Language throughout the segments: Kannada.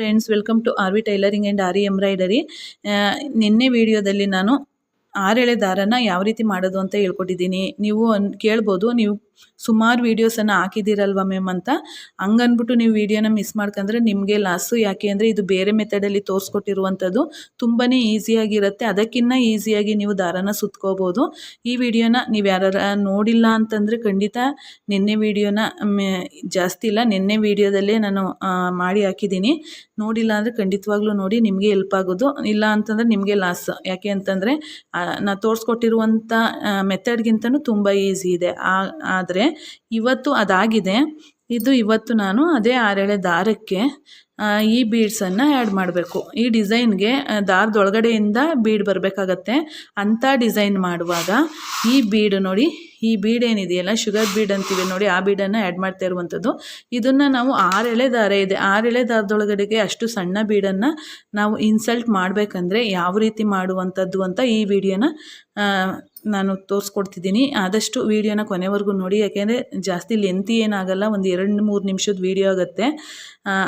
Friends welcome to R V tailoring and aari embroidery ನಿನ್ನೆ ವಿಡಿಯೋದಲ್ಲಿ ನಾನು ಆರೆಳೆ ದಾರನ ಯಾವ ರೀತಿ ಮಾಡೋದು ಅಂತ ಹೇಳ್ಕೊಟ್ಟಿದ್ದೀನಿ. ನೀವು ಕೇಳ್ಬೋದು, ನೀವು ಸುಮಾರು ವೀಡಿಯೋಸನ್ನು ಹಾಕಿದ್ದೀರಲ್ವ ಮ್ಯಾಮ್ ಅಂತ. ಹಂಗನ್ಬಿಟ್ಟು ನೀವು ವೀಡಿಯೋನ ಮಿಸ್ ಮಾಡ್ಕೊಂಡ್ರೆ ನಿಮಗೆ ಲಾಸು ಯಾಕೆ ಅಂದರೆ ಇದು ಬೇರೆ ಮೆಥಡಲ್ಲಿ ತೋರಿಸ್ಕೊಟ್ಟಿರುವಂಥದ್ದು ತುಂಬಾ ಈಸಿಯಾಗಿರುತ್ತೆ ಅದಕ್ಕಿಂತ ಈಸಿಯಾಗಿ ನೀವು ದಾರನ ಸುತ್ಕೋಬೋದು. ಈ ವಿಡಿಯೋನ ನೀವು ಯಾರು ನೋಡಿಲ್ಲ ಅಂತಂದರೆ ಖಂಡಿತ ನಿನ್ನೆ ವಿಡಿಯೋನ ಜಾಸ್ತಿ ಇಲ್ಲ, ನಿನ್ನೆ ವಿಡಿಯೋದಲ್ಲೇ ನಾನು ಮಾಡಿ ಹಾಕಿದ್ದೀನಿ. ನೋಡಿಲ್ಲ ಅಂದರೆ ಖಂಡಿತವಾಗ್ಲೂ ನೋಡಿ, ನಿಮಗೆ ಹೆಲ್ಪ್ ಆಗೋದು. ಇಲ್ಲ ಅಂತಂದರೆ ನಿಮಗೆ ಲಾಸ್ ಯಾಕೆ ಅಂತಂದರೆ ನಾ ತೋರಿಸ್ಕೊಟ್ಟಿರುವಂಥ ಮೆಥಡ್ಗಿಂತನೂ ತುಂಬ ಈಸಿ ಇದೆ. ಆದರೆ ಇವತ್ತು ಅದಾಗಿದೆ. ಇದು ಇವತ್ತು ನಾನು ಅದೇ ಆರೆಳೆ ದಾರಕ್ಕೆ ಈ ಬೀಡ್ಸನ್ನು ಆ್ಯಡ್ ಮಾಡಬೇಕು. ಈ ಡಿಸೈನ್ಗೆ ದಾರದೊಳಗಡೆಯಿಂದ ಬೀಡ್ ಬರಬೇಕಾಗತ್ತೆ. ಅಂಥ ಡಿಸೈನ್ ಮಾಡುವಾಗ ಈ ಬೀಡು ನೋಡಿ ಈ ಬೀಡ್ ಏನಿದೆಯಲ್ಲ, ಶುಗರ್ ಬೀಡ್ ಅಂತೀವಿ ನೋಡಿ, ಆ ಬೀಡನ್ನು ಆ್ಯಡ್ ಮಾಡ್ತಾ ಇರುವಂಥದ್ದು. ಇದನ್ನು ನಾವು ಆರೆಳೆ ದಾರ ಇದೆ. ಆರೆಳೆ ದಾರದೊಳಗಡೆಗೆ ಅಷ್ಟು ಸಣ್ಣ ಬೀಡನ್ನು ನಾವು ಇನ್ಸಲ್ಟ್ ಮಾಡಬೇಕಂದ್ರೆ ಯಾವ ರೀತಿ ಮಾಡುವಂಥದ್ದು ಅಂತ ಈ ವಿಡಿಯೋನ ನಾನು ತೋರಿಸ್ಕೊಡ್ತಿದ್ದೀನಿ. ಆದಷ್ಟು ವೀಡಿಯೋನ ಕೊನೆವರೆಗೂ ನೋಡಿ, ಯಾಕೆಂದರೆ ಜಾಸ್ತಿ ಲೆಂತಿ ಏನಾಗಲ್ಲ, ಒಂದು ಎರಡು ಮೂರು ನಿಮಿಷದ ವೀಡಿಯೋ ಆಗುತ್ತೆ.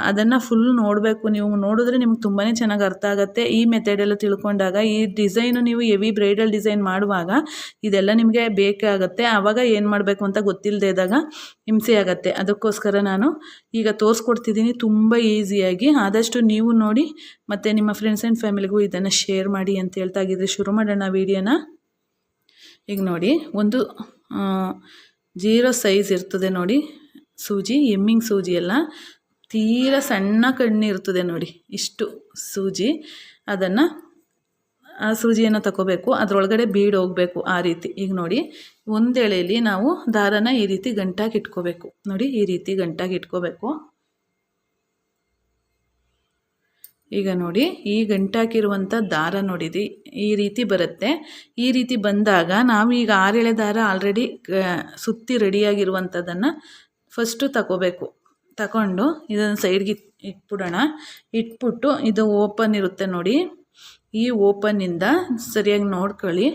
ಅದನ್ನು ಫುಲ್ ನೋಡಬೇಕು. ನೀವು ನೋಡಿದ್ರೆ ನಿಮ್ಗೆ ತುಂಬಾ ಚೆನ್ನಾಗಿ ಅರ್ಥ ಆಗುತ್ತೆ. ಈ ಮೆಥಡೆಲ್ಲ ತಿಳ್ಕೊಂಡಾಗ, ಈ ಡಿಸೈನು ನೀವು ಹೆವಿ ಬ್ರೈಡಲ್ ಡಿಸೈನ್ ಮಾಡುವಾಗ, ಇದೆಲ್ಲ ನಿಮಗೆ ಬೇಕೇ ಆಗುತ್ತೆ. ಆವಾಗ ಏನು ಮಾಡಬೇಕು ಅಂತ ಗೊತ್ತಿಲ್ಲದೆ ಇದ್ದಾಗ ಹಿಂಸೆ ಆಗುತ್ತೆ. ಅದಕ್ಕೋಸ್ಕರ ನಾನು ಈಗ ತೋರಿಸ್ಕೊಡ್ತಿದ್ದೀನಿ ತುಂಬ ಈಸಿಯಾಗಿ. ಆದಷ್ಟು ನೀವು ನೋಡಿ ಮತ್ತು ನಿಮ್ಮ ಫ್ರೆಂಡ್ಸ್ ಆ್ಯಂಡ್ ಫ್ಯಾಮಿಲಿಗೂ ಇದನ್ನು ಶೇರ್ ಮಾಡಿ ಅಂತ ಹೇಳ್ತಾ ಇದ್ದರೆ. ಶುರು ಮಾಡೋಣ ವೀಡಿಯೋನ. ಈಗ ನೋಡಿ, ಒಂದು ಜೀರೋ ಸೈಜ್ ಇರ್ತದೆ ನೋಡಿ. ಸೂಜಿ ಎಮ್ಮಿಂಗ್ ಸೂಜಿ ಎಲ್ಲ ತೀರ ಸಣ್ಣ ಕಣ್ಣು ಇರ್ತದೆ ನೋಡಿ. ಇಷ್ಟು ಸೂಜಿ. ಅದನ್ನು ಸೂಜಿಯನ್ನು ತಗೋಬೇಕು ಅದರೊಳಗಡೆ ಬೀಡ್ ಹೋಗಬೇಕು ಆ ರೀತಿ. ಈಗ ನೋಡಿ, ಒಂದು ಎಳೆಯಲ್ಲಿ ನಾವು ದಾರನ ಈ ರೀತಿ ಗಂಟಾಗಿ ಇಟ್ಕೋಬೇಕು. ನೋಡಿ, ಈ ರೀತಿ ಗಂಟಾಗಿ ಇಟ್ಕೋಬೇಕು. ಈಗ ನೋಡಿ, ಈ ಗಂಟಾಕಿರುವಂಥ ದಾರ ನೋಡಿದಿ, ಈ ರೀತಿ ಬರುತ್ತೆ. ಈ ರೀತಿ ಬಂದಾಗ ನಾವು ಈಗ ಆರೆಳೆ ದಾರ ಆಲ್ರೆಡಿ ಸುತ್ತಿ ರೆಡಿಯಾಗಿರುವಂಥದ್ದನ್ನು ಫಸ್ಟು ತಗೋಬೇಕು ತಗೊಂಡು ಇದನ್ನು ಸೈಡ್ಗೆ ಇಟ್ಬಿಡೋಣ. ಇಟ್ಬಿಟ್ಟು ಇದು ಓಪನ್ ಇರುತ್ತೆ ನೋಡಿ. ಈ ಓಪನ್ನಿಂದ ಸರಿಯಾಗಿ ನೋಡ್ಕೊಳ್ಳಿ.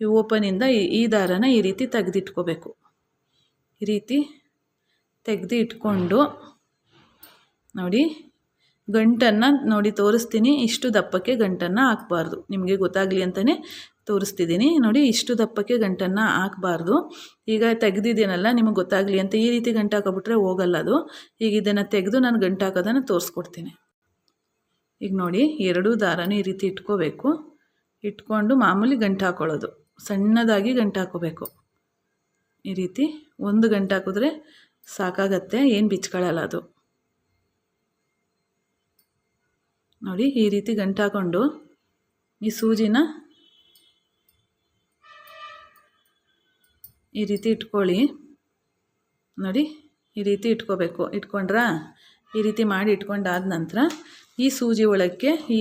ಈ ಓಪನಿಂದ ಈ ದಾರನ ಈ ರೀತಿ ತೆಗೆದಿಟ್ಕೋಬೇಕು. ಈ ರೀತಿ ತೆಗೆದು ಇಟ್ಕೊಂಡು ನೋಡಿ, ಗಂಟನ್ನು ನೋಡಿ ತೋರಿಸ್ತೀನಿ. ಇಷ್ಟು ದಪ್ಪಕ್ಕೆ ಗಂಟನ್ನು ಹಾಕ್ಬಾರ್ದು. ನಿಮಗೆ ಗೊತ್ತಾಗಲಿ ಅಂತಲೇ ತೋರಿಸ್ತಿದ್ದೀನಿ. ನೋಡಿ, ಇಷ್ಟು ದಪ್ಪಕ್ಕೆ ಗಂಟನ್ನು ಹಾಕಬಾರ್ದು. ಈಗ ತೆಗ್ದಿದ್ದೀನಲ್ಲ, ನಿಮಗೆ ಗೊತ್ತಾಗಲಿ ಅಂತ ಈ ರೀತಿ ಗಂಟು ಹಾಕೋಬಿಟ್ರೆ ಹೋಗಲ್ಲ ಅದು. ಈಗ ಇದನ್ನು ತೆಗೆದು ನಾನು ಗಂಟು ಹಾಕೋದನ್ನು ತೋರಿಸ್ಕೊಡ್ತೀನಿ. ಈಗ ನೋಡಿ ಎರಡೂ ದಾರನೂ ಈ ರೀತಿ ಇಟ್ಕೋಬೇಕು. ಇಟ್ಕೊಂಡು ಮಾಮೂಲಿ ಗಂಟು ಹಾಕೊಳ್ಳೋದು. ಸಣ್ಣದಾಗಿ ಗಂಟು ಹಾಕೋಬೇಕು. ಈ ರೀತಿ ಒಂದು ಗಂಟು ಹಾಕಿದ್ರೆ ಸಾಕಾಗತ್ತೆ, ಏನು ಬಿಚ್ಕೊಳ್ಳಲ್ಲ ಅದು. ನೋಡಿ ಈ ರೀತಿ ಗಂಟು ಹಾಕ್ಕೊಂಡು ಈ ಸೂಜಿನ ಈ ರೀತಿ ಇಟ್ಕೊಳ್ಳಿ. ನೋಡಿ ಈ ರೀತಿ ಇಟ್ಕೋಬೇಕು. ಇಟ್ಕೊಂಡ್ರಾ? ಈ ರೀತಿ ಮಾಡಿ ಇಟ್ಕೊಂಡಾದ ನಂತರ ಈ ಸೂಜಿ ಒಳಕ್ಕೆ ಈ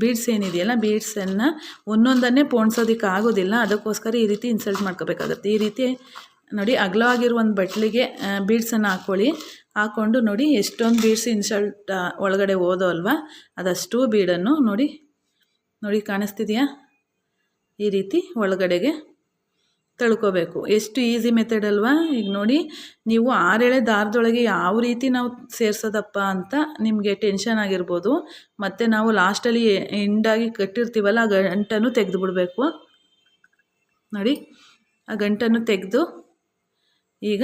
ಬೀಡ್ಸ್ ಏನಿದೆಯಲ್ಲ ಬೀಡ್ಸನ್ನು ಒಂದೊಂದನ್ನೇ ಪೋಣಿಸೋದಕ್ಕೆ ಆಗೋದಿಲ್ಲ. ಅದಕ್ಕೋಸ್ಕರ ಈ ರೀತಿ ಇನ್ಸಲ್ಟ್ ಮಾಡ್ಕೋಬೇಕಾಗತ್ತೆ. ಈ ರೀತಿ ನೋಡಿ ಅಗಲವಾಗಿರೋ ಒಂದು ಬಟ್ಲಿಗೆ ಬೀಡ್ಸನ್ನು ಹಾಕ್ಕೊಳ್ಳಿ ಹಾಕ್ಕೊಂಡು ನೋಡಿ ಎಷ್ಟೊಂದು ಬೀಡ್ಸ್ ಇನ್ಸಲ್ಟ್ ಒಳಗಡೆ ಓದೋ ಅಲ್ವಾ? ಅದಷ್ಟು ಬೀಡನ್ನು ನೋಡಿ ನೋಡಿ ಕಾಣಿಸ್ತಿದೆಯಾ? ಈ ರೀತಿ ಒಳಗಡೆಗೆ ತಳ್ಕೋಬೇಕು. ಎಷ್ಟು ಈಸಿ ಮೆಥಡ್ ಅಲ್ವಾ? ಈಗ ನೋಡಿ, ನೀವು ಆರೆಳೆ ದಾರದೊಳಗೆ ಯಾವ ರೀತಿ ನಾವು ಸೇರ್ಸೋದಪ್ಪ ಅಂತ ನಿಮಗೆ ಟೆನ್ಷನ್ ಆಗಿರ್ಬೋದು. ಮತ್ತು ನಾವು ಲಾಸ್ಟಲ್ಲಿ ಎಂಡಾಗಿ ಕಟ್ಟಿರ್ತೀವಲ್ಲ, ಆ ಗಂಟನ್ನು ತೆಗೆದು ಬಿಡಬೇಕು ನೋಡಿ, ಆ ಗಂಟನ್ನು ತೆಗೆದು ಈಗ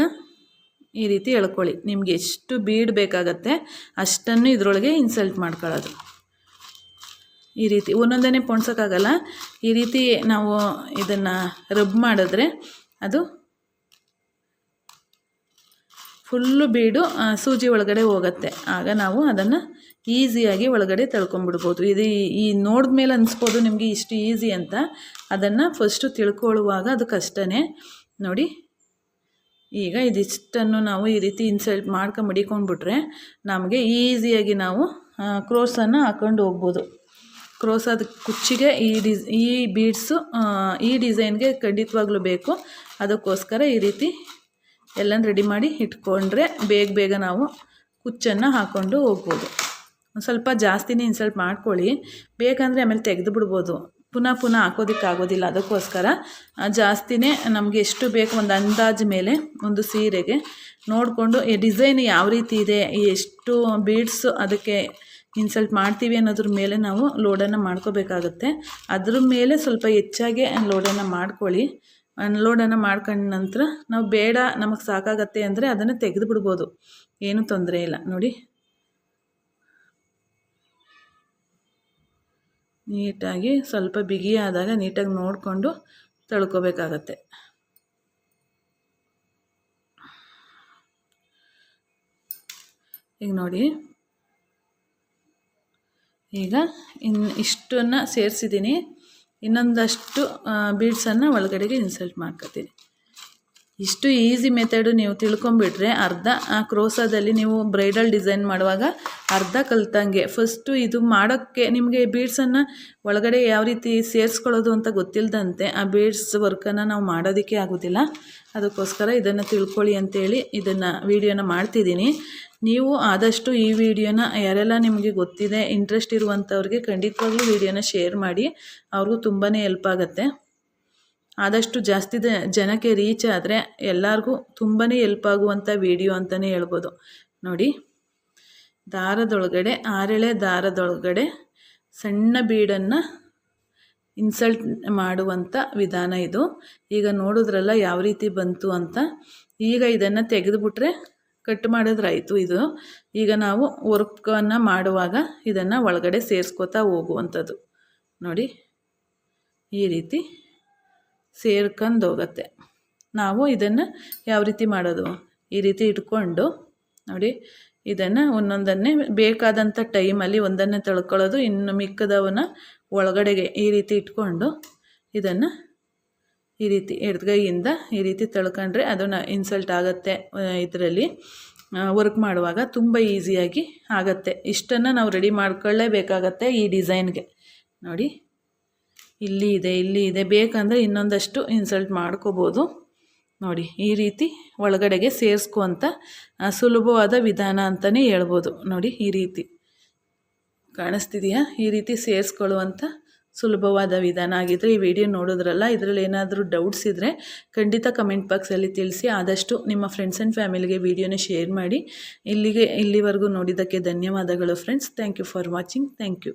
ಈ ರೀತಿ ಎಳ್ಕೊಳ್ಳಿ. ನಿಮಗೆ ಎಷ್ಟು ಬೀಡ್ ಬೇಕಾಗತ್ತೆ, ಅಷ್ಟನ್ನು ಇದರೊಳಗೆ ಇನ್ಸಲ್ಟ್ ಮಾಡ್ಕೊಳ್ಳೋದು. ಈ ರೀತಿ ಒಂದೊಂದೇ ಪೊಣ್ಸೋಕ್ಕಾಗಲ್ಲ. ಈ ರೀತಿ ನಾವು ಇದನ್ನು ರಬ್ ಮಾಡಿದ್ರೆ ಅದು ಫುಲ್ಲು ಬೀಡು ಸೂಜಿ ಒಳಗಡೆ ಹೋಗುತ್ತೆ. ಆಗ ನಾವು ಅದನ್ನು ಈಸಿಯಾಗಿ ಒಳಗಡೆ ತಳ್ಕೊಂಬಿಡ್ಬೋದು. ಇದು ಈ ನೋಡಿದ ಮೇಲೆ ಅನಿಸ್ಬೋದು ನಿಮಗೆ ಇಷ್ಟು ಈಸಿ ಅಂತ. ಅದನ್ನು ಫಸ್ಟು ತಿಳ್ಕೊಳ್ಳುವಾಗ ಅದು ಕಷ್ಟನೇ. ನೋಡಿ, ಈಗ ಇದಿಷ್ಟನ್ನು ನಾವು ಈ ರೀತಿ ಇನ್ಸಲ್ಟ್ ಮಾಡ್ಕೊಂಡು ಮಡಿಕೊಂಡ್ಬಿಟ್ರೆ ನಮಗೆ ಈಸಿಯಾಗಿ ನಾವು ಕ್ರೋಸನ್ನು ಹಾಕೊಂಡು ಹೋಗ್ಬೋದು. ಕ್ರೋಸಾದ ಕುಚ್ಚಿಗೆ ಈ ಡಿಸ್, ಈ ಬೀಡ್ಸು ಈ ಡಿಸೈನ್ಗೆ ಖಂಡಿತವಾಗ್ಲೂ ಬೇಕು. ಅದಕ್ಕೋಸ್ಕರ ಈ ರೀತಿ ಎಲ್ಲ ರೆಡಿ ಮಾಡಿ ಇಟ್ಕೊಂಡ್ರೆ ಬೇಗ ಬೇಗ ನಾವು ಕುಚ್ಚನ್ನು ಹಾಕ್ಕೊಂಡು ಹೋಗ್ಬೋದು. ಒಂದು ಸ್ವಲ್ಪ ಜಾಸ್ತಿನೇ ಇನ್ಸಲ್ಟ್ ಮಾಡ್ಕೊಳ್ಳಿ. ಬೇಕಂದರೆ ಆಮೇಲೆ ತೆಗೆದು ಬಿಡ್ಬೋದು. ಪುನಃ ಪುನಃ ಹಾಕೋದಕ್ಕಾಗೋದಿಲ್ಲ. ಅದಕ್ಕೋಸ್ಕರ ಜಾಸ್ತಿನೇ ನಮಗೆ ಎಷ್ಟು ಬೇಕು ಒಂದು ಅಂದಾಜು ಮೇಲೆ ಒಂದು ಸೀರೆಗೆ ನೋಡಿಕೊಂಡು ಈ ಡಿಸೈನ್ ಯಾವ ರೀತಿ ಇದೆ ಎಷ್ಟು ಬೀಡ್ಸು ಅದಕ್ಕೆ ಇನ್ಸಲ್ಟ್ ಮಾಡ್ತೀವಿ ಅನ್ನೋದ್ರ ಮೇಲೆ ನಾವು ಲೋಡನ್ನು ಮಾಡ್ಕೋಬೇಕಾಗುತ್ತೆ. ಅದ್ರ ಮೇಲೆ ಸ್ವಲ್ಪ ಹೆಚ್ಚಾಗಿ ಲೋಡನ್ನು ಮಾಡ್ಕೊಳ್ಳಿ. ಅನ್ಲೋಡನ್ನು ಮಾಡ್ಕೊಂಡ ನಂತರ ನಾವು ಬೇಡ ನಮಗೆ ಸಾಕಾಗತ್ತೆ ಅಂದರೆ ಅದನ್ನು ತೆಗೆದು ಬಿಡ್ಬೋದು ಏನೂ ತೊಂದರೆ ಇಲ್ಲ. ನೋಡಿ. ನೀಟಾಗಿ ಸ್ವಲ್ಪ ಬಿಗಿ ಆದಾಗ ನೀಟಾಗಿ ನೋಡಿಕೊಂಡು ತಳ್ಕೋಬೇಕಾಗತ್ತೆ. ಈಗ ನೋಡಿ. ಈಗ ಇನ್ನು ಇಷ್ಟನ್ನು ಸೇರಿಸಿದ್ದೀನಿ. ಇನ್ನೊಂದಷ್ಟು ಬೀಡ್ಸನ್ನು ಒಳಗಡೆಗೆ ಇನ್ಸಲ್ಟ್ ಮಾಡ್ಕೊತೀನಿ. ಇಷ್ಟು ಈಸಿ ಮೆಥಡು ನೀವು ತಿಳ್ಕೊಂಬಿಟ್ರೆ ಅರ್ಧ ಆ ಕ್ರೋಸಾದಲ್ಲಿ ನೀವು ಬ್ರೈಡಲ್ ಡಿಸೈನ್ ಮಾಡುವಾಗ ಅರ್ಧ ಕಲ್ತಂಗೆ. ಫಸ್ಟು ಇದು ಮಾಡೋಕ್ಕೆ ನಿಮಗೆ ಬೀಡ್ಸನ್ನು ಒಳಗಡೆ ಯಾವ ರೀತಿ ಸೇರಿಸ್ಕೊಳ್ಳೋದು ಅಂತ ಗೊತ್ತಿಲ್ಲದಂತೆ ಆ ಬೀಡ್ಸ್ ವರ್ಕನ್ನು ನಾವು ಮಾಡೋದಕ್ಕೆ ಆಗೋದಿಲ್ಲ. ಅದಕ್ಕೋಸ್ಕರ ಇದನ್ನು ತಿಳ್ಕೊಳ್ಳಿ ಅಂತೇಳಿ ಇದನ್ನು ವೀಡಿಯೋನ ಮಾಡ್ತಿದ್ದೀನಿ. ನೀವು ಆದಷ್ಟು ಈ ವಿಡಿಯೋನ ಯಾರೆಲ್ಲ ನಿಮಗೆ ಗೊತ್ತಿದೆ, ಇಂಟ್ರೆಸ್ಟ್ ಇರುವಂಥವ್ರಿಗೆ ಖಂಡಿತವಾಗ್ಲೂ ವಿಡಿಯೋನ ಶೇರ್ ಮಾಡಿ. ಅವ್ರಿಗೂ ತುಂಬಾ ಹೆಲ್ಪ್ ಆಗುತ್ತೆ. ಆದಷ್ಟು ಜಾಸ್ತಿ ಜನಕ್ಕೆ ರೀಚ್ ಆದರೆ ಎಲ್ಲರಿಗೂ ತುಂಬಾ ಎಲ್ಪ್ ಆಗುವಂಥ ವಿಡಿಯೋ ಅಂತಲೇ ಹೇಳ್ಬೋದು. ನೋಡಿ, ದಾರದೊಳಗಡೆ, ಆರೆಳೆ ದಾರದೊಳಗಡೆ ಸಣ್ಣ ಬೀಡನ್ನು ಇನ್ಸಲ್ಟ್ ಮಾಡುವಂಥ ವಿಧಾನ ಇದು. ಈಗ ನೋಡಿದ್ರಲ್ಲ ಯಾವ ರೀತಿ ಬಂತು ಅಂತ. ಈಗ ಇದನ್ನು ತೆಗೆದುಬಿಟ್ರೆ ಕಟ್ ಮಾಡಿದ್ರಾಯಿತು ಇದು. ಈಗ ನಾವು ವರ್ಕನ್ನು ಮಾಡುವಾಗ ಇದನ್ನು ಒಳಗಡೆ ಸೇರಿಸ್ಕೋತಾ ಹೋಗುವಂಥದ್ದು. ನೋಡಿ, ಈ ರೀತಿ ಸೇರ್ಕೊಂಡು ಹೋಗುತ್ತೆ. ನಾವು ಇದನ್ನು ಯಾವ ರೀತಿ ಮಾಡೋದು? ಈ ರೀತಿ ಇಟ್ಕೊಂಡು, ನೋಡಿ, ಇದನ್ನು ಒಂದೊಂದನ್ನೇ ಬೇಕಾದಂಥ ಟೈಮಲ್ಲಿ ಒಂದನ್ನೇ ತಳ್ಕೊಳ್ಳೋದು, ಇನ್ನು ಮಿಕ್ಕದವನ್ನ ಒಳಗಡೆಗೆ ಈ ರೀತಿ ಇಟ್ಕೊಂಡು ಇದನ್ನು ಈ ರೀತಿ ಎಡಗೈಯಿಂದ ಈ ರೀತಿ ತಳ್ಕೊಂಡ್ರೆ ಅದನ್ನು ಇನ್ಸಲ್ಟ್ ಆಗುತ್ತೆ ಇದರಲ್ಲಿ. ವರ್ಕ್ ಮಾಡುವಾಗ ತುಂಬ ಈಸಿಯಾಗಿ ಆಗುತ್ತೆ. ಇಷ್ಟನ್ನು ನಾವು ರೆಡಿ ಮಾಡ್ಕೊಳ್ಳೇಬೇಕಾಗತ್ತೆ ಈ ಡಿಸೈನ್ಗೆ ನೋಡಿ. ಇಲ್ಲಿ ಇದೆ ಇಲ್ಲಿ ಇದೆ. ಬೇಕಂದರೆ ಇನ್ನೊಂದಷ್ಟು ಇನ್ಸಲ್ಟ್ ಮಾಡ್ಕೋಬೋದು. ನೋಡಿ, ಈ ರೀತಿ ಒಳಗಡೆಗೆ ಸೇರಿಸ್ಕೊಂತ ಸುಲಭವಾದ ವಿಧಾನ ಅಂತಲೇ ಹೇಳ್ಬೋದು. ನೋಡಿ, ಈ ರೀತಿ. ಕಾಣಿಸ್ತಿದೆಯಾ? ಈ ರೀತಿ ಸೇರಿಸ್ಕೊಳ್ಳುವಂಥ ಸುಲಭವಾದ ವಿಧಾನ ಆಗಿದ್ದರೆ ಈ ವಿಡಿಯೋ ನೋಡಿದ್ರಲ್ಲ, ಇದರಲ್ಲಿ ಏನಾದರೂ ಡೌಟ್ಸ್ ಇದ್ದರೆ ಖಂಡಿತ ಕಮೆಂಟ್ ಬಾಕ್ಸಲ್ಲಿ ತಿಳಿಸಿ. ಆದಷ್ಟು ನಿಮ್ಮ ಫ್ರೆಂಡ್ಸ್ ಆ್ಯಂಡ್ ಫ್ಯಾಮಿಲಿಗೆ ವಿಡಿಯೋನ ಶೇರ್ ಮಾಡಿ. ಇಲ್ಲಿಗೆ, ಇಲ್ಲಿವರೆಗೂ ನೋಡಿದ್ದಕ್ಕೆ ಧನ್ಯವಾದಗಳು friends thank you for watching thank you